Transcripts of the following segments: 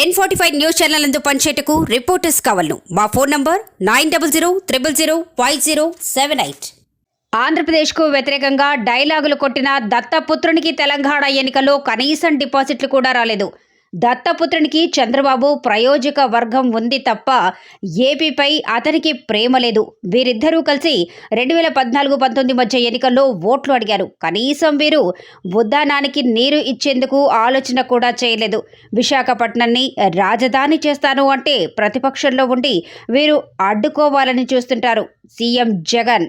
N forty five news channel నందు పనిచేయటకు reporters కావాలను. మా phone number nine double zero triple zero five zero seven eight ఆంధ్రప్రదేశ్కు వ్యతిరేకంగా డైలాగులు కొట్టిన దత్తపుత్రునికి తెలంగాణ ఎన్నికల్లో కనీసం డిపాజిట్లు కూడా రాలేదు. దత్తపుత్రునికి చంద్రబాబు ప్రయోజక వర్గం ఉంది తప్ప ఏపీపై అతనికి ప్రేమ లేదు. వీరిద్దరూ కలిసి రెండు వేల పద్నాలుగు పంతొమ్మిది మధ్య ఎన్నికల్లో ఓట్లు అడిగారు. కనీసం వీరు ఉద్దానానికి నీరు ఇచ్చేందుకు ఆలోచన కూడా చేయలేదు. విశాఖపట్నాన్ని రాజధాని చేస్తాను అంటే ప్రతిపక్షంలో ఉండి వీరు అడ్డుకోవాలని చూస్తుంటారు. సీఎం జగన్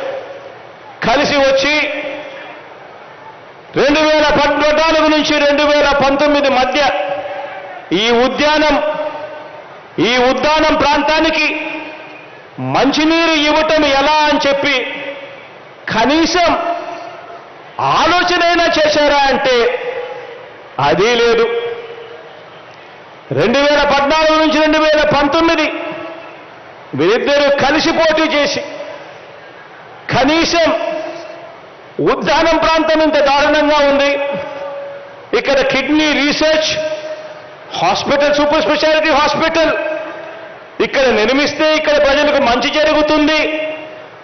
కలిసి వచ్చి రెండు వేల పద్నాలుగు నుంచి రెండు వేల పంతొమ్మిది మధ్య ఈ ఉద్యానం ఈ ఉద్యానం ప్రాంతానికి మంచినీరు ఇవ్వటం ఎలా అని చెప్పి కనీసం ఆలోచనైనా చేశారా అంటే అది లేదు. రెండు వేల పద్నాలుగు నుంచి రెండు వేల పంతొమ్మిది వీరిద్దరూ కలిసి పోటీ చేసి కనీసం ఉద్యానం ప్రాంతం ఇంత దారుణంగా ఉంది. ఇక్కడ kidney research hospital super speciality hospital. ఇక్కడ నిర్మిస్తే ఇక్కడ ప్రజలకు మంచి జరుగుతుంది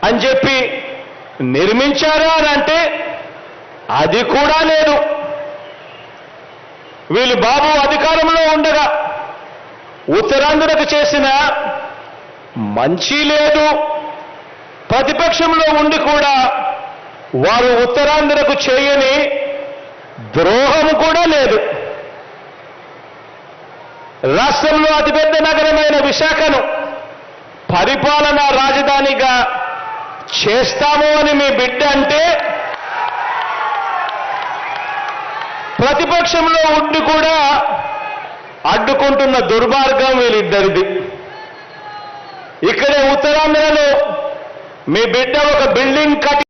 అని చెప్పి నిర్మించారా అని అంటే అది కూడా లేదు. వీళ్ళు బాబు అధికారంలో ఉండగా ఉత్తరాంధ్రకు చేసిన మంచి లేదు. ప్రతిపక్షంలో ఉండి కూడా వారు ఉత్తరాంధ్రకు చేయని ద్రోహం కూడా లేదు. రాష్ట్రంలో అతిపెద్ద నగరమైన విశాఖను పరిపాలనా రాజధానిగా చేస్తాము అని మీ బిడ్డ అంటే ప్రతిపక్షంలో ఉండి కూడా అడ్డుకుంటున్న దుర్మార్గం వీళ్ళిద్దరిది. ఇక్కడే ఉత్తరాంధ్రలో మీ బిడ్డ ఒక బిల్డింగ్ కట్టి